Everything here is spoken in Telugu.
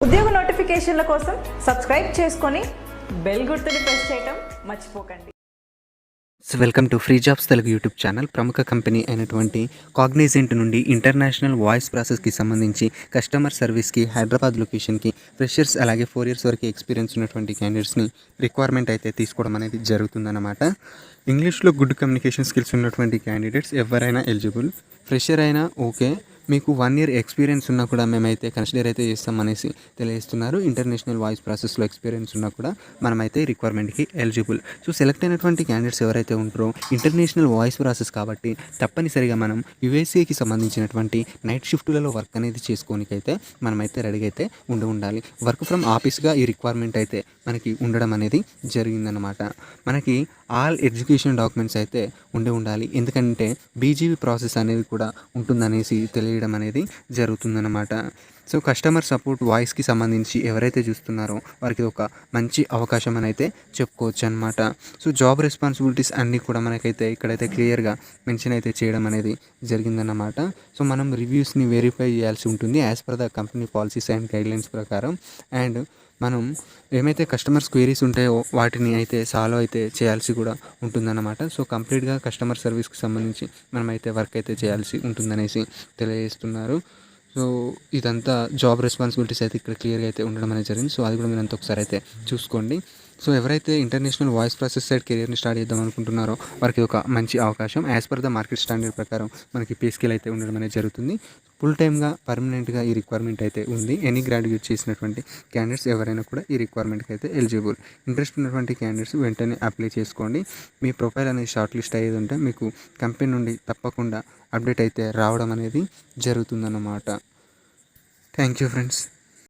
ఉద్యోగ నోటిఫికేషన్ల కోసం సబ్స్క్రైబ్ చేసుకొని బెల్ గుర్తుని ప్రెస్ చేయటం మర్చిపోకండి. So welcome to free jobs Telugu YouTube channel ప్రముఖ కంపెనీ అయినటువంటి కాగ్నైజెంట్ నుండి ఇంటర్నేషనల్ వాయిస్ ప్రాసెస్కి సంబంధించి కస్టమర్ సర్వీస్కి హైదరాబాద్ లొకేషన్కి ఫ్రెషర్స్ అలాగే ఫోర్ ఇయర్స్ వరకు ఎక్స్పీరియన్స్ ఉన్నటువంటి క్యాండిడేట్స్ని రిక్వైర్మెంట్ అయితే తీసుకోవడం అనేది జరుగుతుందన్నమాట. ఇంగ్లీష్లో గుడ్ కమ్యూనికేషన్ స్కిల్స్ ఉన్నటువంటి క్యాండిడేట్స్ ఎవరైనా ఎలిజిబుల్ ఫ్రెషర్ అయినా ఓకే మీకు వన్ ఇయర్ ఎక్స్పీరియన్స్ ఉన్నా కూడా మేమైతే కన్సిడర్ అయితే చేస్తామనేసి తెలియజేస్తున్నారు. ఇంటర్నేషనల్ వాయిస్ ప్రాసెస్లో ఎక్స్పీరియన్స్ ఉన్నా కూడా మనమైతే రిక్వైర్మెంట్కి ఎలిజిబుల్ సో సెలెక్ట్ అయినటువంటి క్యాండిడేట్స్ ఎవరైతే ఉంటారో ఇంటర్నేషనల్ వాయిస్ ప్రాసెస్ కాబట్టి తప్పనిసరిగా మనం యుఎస్ఏకి సంబంధించినటువంటి నైట్ షిఫ్ట్లలో వర్క్ అనేది చేసుకోనికైతే మనమైతే రెడీ అయితే ఉండి ఉండాలి. వర్క్ ఫ్రమ్ ఆఫీస్గా ఈ రిక్వైర్మెంట్ అయితే మనకి ఉండడం అనేది జరిగిందనమాట మనకి ఆల్ ఎడ్యుకేషన్ డాక్యుమెంట్స్ అయితే ఉండి ఉండాలి. ఎందుకంటే బీజీబీ ప్రాసెస్ అనేది కూడా ఉంటుందనేసి చేయడం అనేది జరుగుతుందన్నమాట. సో కస్టమర్ సపోర్ట్ వాయిస్కి సంబంధించి ఎవరైతే చూస్తున్నారో వారికి ఒక మంచి అవకాశం అని అయితే చెప్పుకోవచ్చు అనమాట సో జాబ్ రెస్పాన్సిబిలిటీస్ అన్నీ కూడా మనకైతే ఇక్కడైతే క్లియర్గా మెన్షన్ అయితే చేయడం అనేది జరిగిందన్నమాట. సో మనం రివ్యూస్ని వెరిఫై చేయాల్సి ఉంటుంది as per the company policies and guidelines ప్రకారం. అండ్ మనం ఏమైతే కస్టమర్స్ క్వైరీస్ ఉంటాయో వాటిని అయితే సాల్వ్ అయితే చేయాల్సి కూడా ఉంటుందన్నమాట. సో కంప్లీట్గా కస్టమర్ సర్వీస్కి సంబంధించి మనమైతే వర్క్ అయితే చేయాల్సి ఉంటుందనేసి తెలియజేస్తున్నారు. సో ఇదంతా జాబ్ రెస్పాన్సిబిలిటీస్ అయితే ఇక్కడ క్లియర్గా అయితే ఉండడం అనేది జరిగింది. సో అది కూడా మీరు అంతా ఒకసారి అయితే చూసుకోండి. సో ఎవరైతే ఇంటర్నేషనల్ వాయిస్ ప్రాసెస్ సైడ్ కెరియర్ని స్టార్ట్ చేద్దాం అనుకుంటున్నారో వారికి ఒక మంచి అవకాశం. As per the market standard ప్రకారం మనకి పే స్కేల్ అయితే ఉండడం అనేది జరుగుతుంది. ఫుల్ టైమ్గా పర్మనెంట్గా ఈ రిక్వైర్మెంట్ అయితే ఉంది. ఎనీ గ్రాడ్యుయేట్ చేసినటువంటి క్యాండిడేట్స్ ఎవరైనా కూడా ఈ రిక్వైర్మెంట్కి అయితే ఎలిజిబుల్. ఇంట్రెస్ట్ ఉన్నటువంటి క్యాండిడేట్స్ వెంటనే అప్లై చేసుకోండి. మీ ప్రొఫైల్ అనేది షార్ట్ లిస్ట్ అయ్యేది ఉంటే మీకు కంపెనీ నుండి తప్పకుండా అప్డేట్ అయితే రావడం అనేది జరుగుతుందన్నమాట. Thank you friends.